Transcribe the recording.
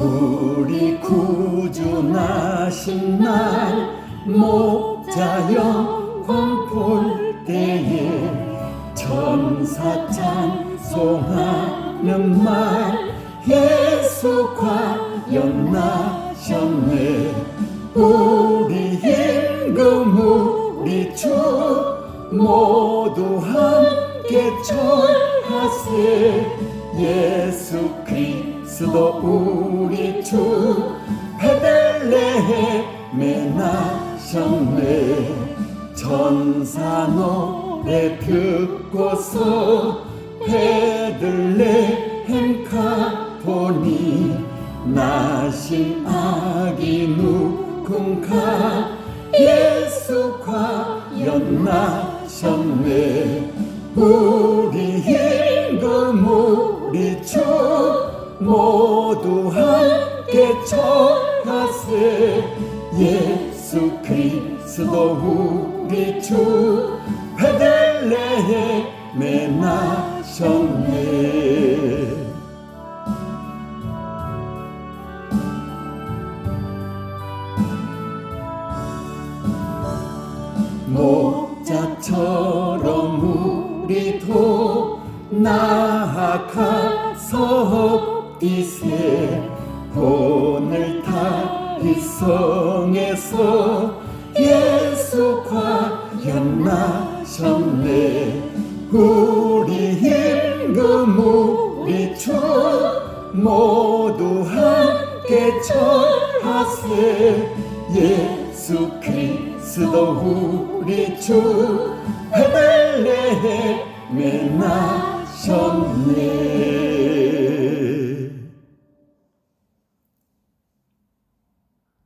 우리 구주 나신 날 목자 영광 볼 때에 천사 찬송하는 말 예수 과연 나셨네. 우리 임금 우리 주 모두 함께 절하세. 예수 그리스도 우리 주 베들레헴에 나셨네. 천사 노래 듣고서 베들레헴 가보니. 나신 아기 누군가 예수 과연 나셨네. 우리 임금 우리 주 모두 함께 절하세. 예수 그리스도 우리 주. 베들레헴에 나셨네. 목자처럼 우리도 나아가서 이세 오늘 다 이성에서 예수 과 연 나셨네. 우리 임금 우리 주 모두 함께 절하세. 예수 그리스도 우리 주 베들레헴에 나셨네